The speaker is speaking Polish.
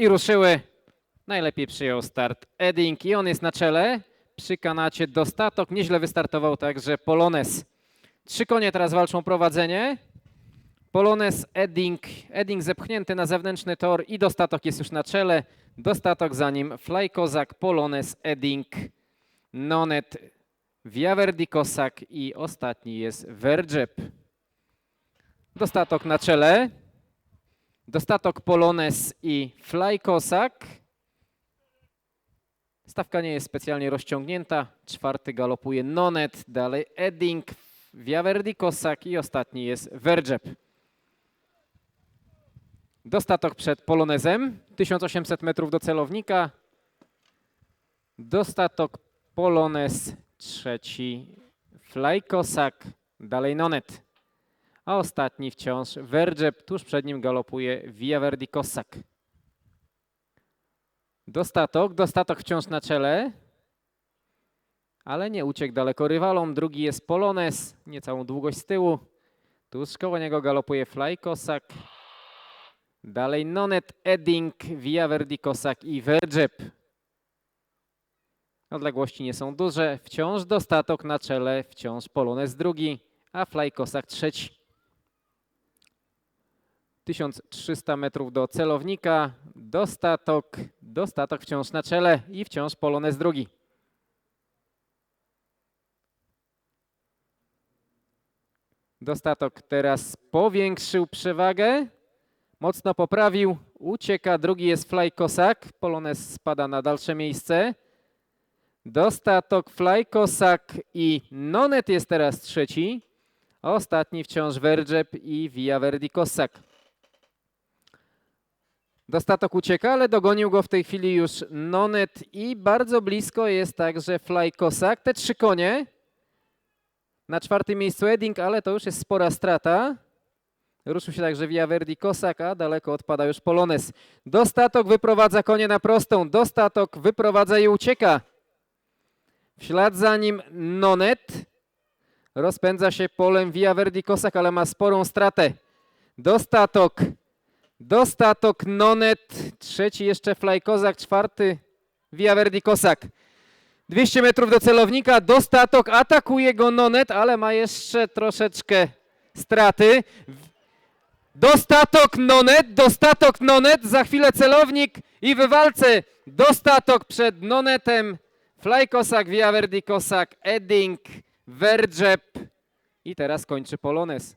I ruszyły. Najlepiej przyjął start Edding i on jest na czele. Przy kanacie Dostatok. Nieźle wystartował także Polones. Trzy konie teraz walczą prowadzenie. Polones, Edding, Edding zepchnięty na zewnętrzny tor i Dostatok jest już na czele. Dostatok za nim Fly Kozak, Polones, Edding, Nonet, Viaverdi Kosak i ostatni jest Vergep. Dostatok na czele. Dostatok Polones i Fly Kosak. Stawka nie jest specjalnie rozciągnięta. Czwarty galopuje Nonet, dalej Edding, Viaverdi Kosak i ostatni jest Vergep. Dostatok przed Polonezem, 1800 metrów do celownika. Dostatok Polonez, trzeci Fly Kosak, dalej Nonet. A ostatni wciąż Vergep, tuż przed nim galopuje Via Verdi Kosak. Dostatok, dostatok wciąż na czele, ale nie uciekł daleko rywalom. Drugi jest Polones, niecałą długość z tyłu. Tuż koło niego galopuje Fly Kosak. Dalej Nonet, Edding, Via Verdi Kosak i Vergep. Odległości nie są duże. Wciąż dostatok na czele, wciąż Polones drugi, a Fly Kosak trzeci. 1300 metrów do celownika. Dostatok, dostatok wciąż na czele i wciąż Polones drugi. Dostatok teraz powiększył przewagę. Mocno poprawił. Ucieka. Drugi jest Fly Kosak. Polones spada na dalsze miejsce. Dostatok Fly Kosak i Nonet jest teraz trzeci. Ostatni wciąż Vergep i Via Verdi Kosak. Dostatok ucieka, ale dogonił go w tej chwili już Nonet i bardzo blisko jest także Fly Kosak. Te trzy konie. Na czwartym miejscu Edding, ale to już jest spora strata. Ruszył się także Via Verdi Kosak, a daleko odpada już Polones. Dostatok wyprowadza konie na prostą. Dostatok wyprowadza i ucieka. W ślad za nim Nonet. Rozpędza się polem Via Verdi Kosak, ale ma sporą stratę. Dostatok. Dostatok Nonet. Trzeci jeszcze Fly Kozak. Czwarty Via Verdi Kosak. 200 metrów do celownika. Dostatok atakuje go Nonet, ale ma jeszcze troszeczkę straty. Dostatok Nonet, dostatok Nonet, za chwilę celownik i w walce dostatok przed Nonetem. Fly Kosak, Via Verdi Kosak, Edding, Vergep i teraz kończy Polones.